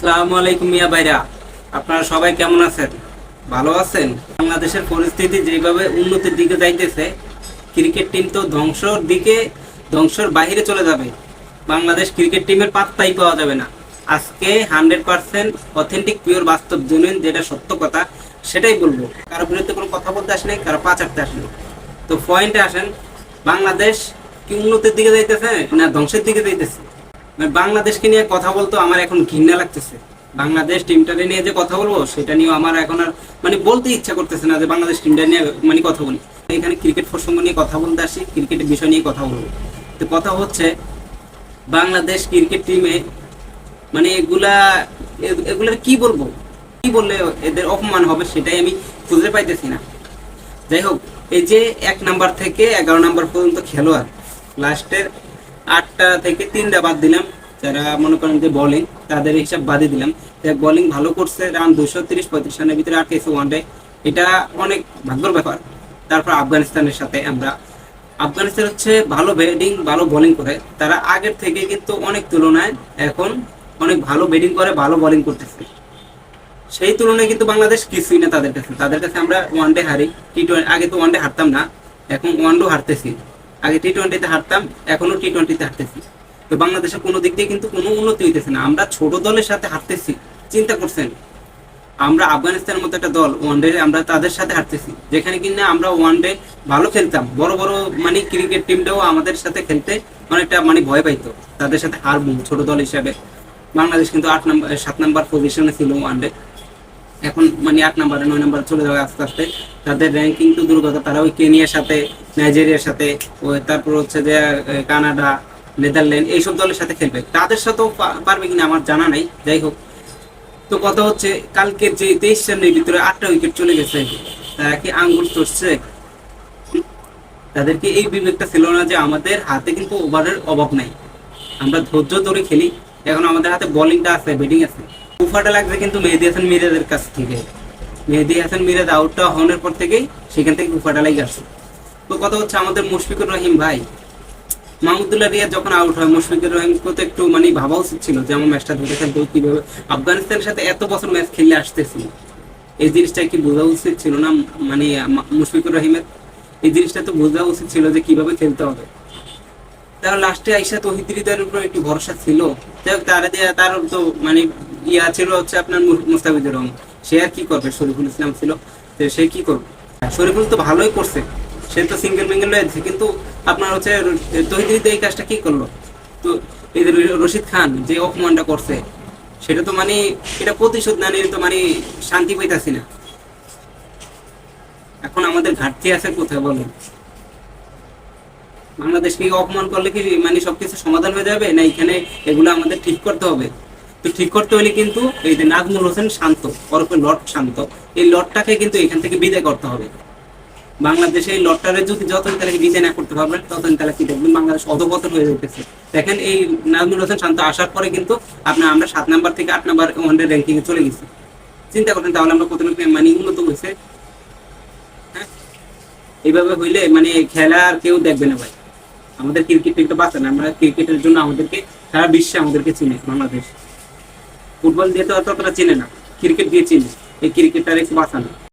আসসালামু আলাইকুম মিয়া ভাইরা। আপনারা সবাই কেমন আছেন? ভালো আছেন? বাংলাদেশের পরিস্থিতি যেভাবে উন্নতির দিকে যাইতেছে, ক্রিকেট টিম তো ধ্বংসর দিকে, ধ্বংসর বাইরে চলে যাবে। বাংলাদেশ ক্রিকেট টিমের পাত্তাই পাওয়া যাবে না। আজকে হান্ড্রেড পার্সেন্ট অথেন্টিক, পিওর, বাস্তব জেনুইন যেটা সত্য কথা, সেটাই বলব। কারও বিরুদ্ধে কোনো কথা বলতে আসেনি, কারও পা চাটতে আসেনি। তো পয়েন্টে আসেন, বাংলাদেশ কি উন্নতির দিকে যাইতেছে না ধ্বংসের দিকে যাইতেছে? বাংলাদেশকে নিয়ে কথা বলতো আমার এখন ঘৃণা লাগতেছে। বাংলাদেশ টিমটাকে নিয়ে যে কথা বলব, সেটা নিয়ে আমার এখন আর মানে বলতে ইচ্ছা করতেছে না যে বাংলাদেশ টিমটা নিয়ে মানে কথা বলি। এখানে ক্রিকেট প্রসঙ্গ নিয়ে কথা বলতে আসি, ক্রিকেটের বিষয় নিয়ে কথা বলব। তো কথা হচ্ছে, বাংলাদেশ ক্রিকেট টিমে মানে এগুলা এগুলার কি বলব? কি বললে এদের অপমান হবে সেটাই আমি খুঁজে পাইতেছি না। যাই হোক, এই যে এক নাম্বার থেকে এগারো নাম্বার পর্যন্ত খেলোয়াড়, লাস্টের আটটা থেকে তিনটা বাদ দিলাম। যারা মনে করেন যে বোলিং তাদের হিসাব বাদই দিলাম। বোলিং ভালো করছে রান দুশো তিরিশ, পঁয়ত্রিশ রানের ভিতরে আটকেছে ওয়ান ডে এটা অনেক ভাগ্যর ব্যাপার। তারপর আফগানিস্তানের সাথে আমরা, আফগানিস্তান হচ্ছে ভালো ব্যাটিং ভালো বোলিং করে। তারা আগের থেকে কিন্তু অনেক তুলনায় এখন অনেক ভালো ব্যাটিং করে, ভালো বোলিং করতেছে। সেই তুলনায় কিন্তু বাংলাদেশ কিছুই না তাদের কাছে। তাদের কাছে আমরা ওয়ান ডে হারি। টি টোয়েন্টি আগে তো ওয়ান ডে হারতাম না। এখন ওয়ান ডে হারতেছি। আগে টি টোয়েন্টিতে হারতাম এখনও টি টোয়েন্টিতে হারতেছি। তো বাংলাদেশের কোনো দিক দিয়ে কিন্তু কোনো উন্নতি হইতেছে না। আমরা ছোট দলের সাথে হারতেছি, চিন্তা করছেন? আমরা আফগানিস্তানের মতো একটা দল ওয়ান ডে আমরা তাদের সাথে হারতেছি। যেখানে কিনা আমরা ওয়ান ডে ভালো খেলতাম। বড় বড় মানে ক্রিকেট টিমটাও আমাদের সাথে খেলতে অনেকটা মানে ভয় পাইতো। তাদের সাথে হারবো, ছোট দল হিসাবে। বাংলাদেশ কিন্তু আট নম্বর, সাত নম্বর পজিশনে ছিল ওয়ান ডে এখন মানে আট নাম্বারে, নয় নাম্বার চলে যাবে আস্তে আস্তে। তাদের র্যাঙ্কিং তো দূর কথা তারা ওই কেনিয়ার সাথে, নাইজেরিয়ার সাথে তারপর হচ্ছে যে কানাডা, নেদারল্যান্ড, এইসব দলের সাথে খেলবে। তাদের সাথেও পারবে কিনা আমার জানা নাই, যাই হোক। তো কথা হচ্ছে, কালকে যে তেইশ রানের ভিতরে আটটা উইকেট চলে গেছে। তারা কি আঙ্গুল চড়ছে? তাদেরকে এই বিবেকটা ছিল না যে আমাদের হাতে কিন্তু ওভারের অভাব নাই। আমরা ধৈর্য ধরে খেলি। এখন আমাদের হাতে বোলিংটা আছে ব্যাটিং আছে। উফাটা লাগবে কিন্তু মেহেদি হাসান মিরাজের কাছ থেকে। মেহেদি হাসান মিরাজ আউটটা হওয়ার পর থেকেই সেখান থেকে উফাটা লাগে আসছে তো কথা হচ্ছে আমাদের মুশফিকুর রহিম ভাই। মাহমুদুল্লাহ রিয়াদ যখন আউট হয় মুশফিকুর রহিমকে তো একটু মানে ভাবা উচিত ছিল যে আমার ম্যাচটা ধরে খেলতে হবে, কীভাবে আফগানিস্তানের সাথে এত বছর ম্যাচ খেললে আসতেছিল। এই জিনিসটা কি বোঝা উচিত ছিল না মানে মুশফিকুর রহিমের? এই জিনিসটা তো বোঝা উচিত ছিল যে কীভাবে খেলতে হবে। তার লাস্টে আইসা তহিদ হৃদয়ের উপর একটু ভরসা ছিল। যাই হোক তারা তার তো মানে ইয়া ছিল হচ্ছে আপনার রহমান। সে আর কি করবে? শরীফুল ইসলাম ছিল। সে কি করবে? শরীফুল তো ভালোই করছে। সে তো সিঙ্গেল মিঙ্গেল হয়েছে কিন্তু আপনার হচ্ছে এই কাজটা কি করল? তো এই যে রশিদ খান যে অপমানটা করছে, সেটা তো মানে এটা প্রতিশোধ না নিয়ে তো মানে শান্তি পাইতাছি না। এখন আমাদের ঘাটতি আছে কোথায় বলেন? বাংলাদেশকে অপমান করলে কি মানে সবকিছু সমাধান হয়ে যাবে? না এখানে এগুলো আমাদের ঠিক করতে হবে? তো ঠিক করতে হলে কিন্তু এই যে নাজমুল হোসেন শান্ত, ওরফে লর্ড শান্ত, এই লটটাকে কিন্তু এখান থেকে বিদায় করতে হবে। বাংলাদেশে এই লর্ডটারে যদি যতদিন তারা বিদায় না করতে পারবেন ততদিন তারা কি দেখবেন বাংলাদেশ অধপতন হয়ে যেতেছে দেখেন এই নাজমুল হোসেন শান্ত আসার পরে কিন্তু আপনার, আমরা সাত নাম্বার থেকে আট নাম্বার ওয়ানডে র্যাঙ্কিং এ চলে গেছি। চিন্তা করেন তাহলে আমরা কত মানে উন্নত হয়েছে? হ্যাঁ? এইভাবে হইলে মানে খেলা আর কেউ দেখবে না ভাই। আমাদের ক্রিকেট একটু না, আমরা ক্রিকেটের জন্য আমাদেরকে সারা বিশ্বে আমাদেরকে চিনে বাংলাদেশ। ফুটবল দিয়ে তো অতটা চেনে না। ক্রিকেট দিয়ে চেনে। এই ক্রিকেটটার একটু বাঁচানো।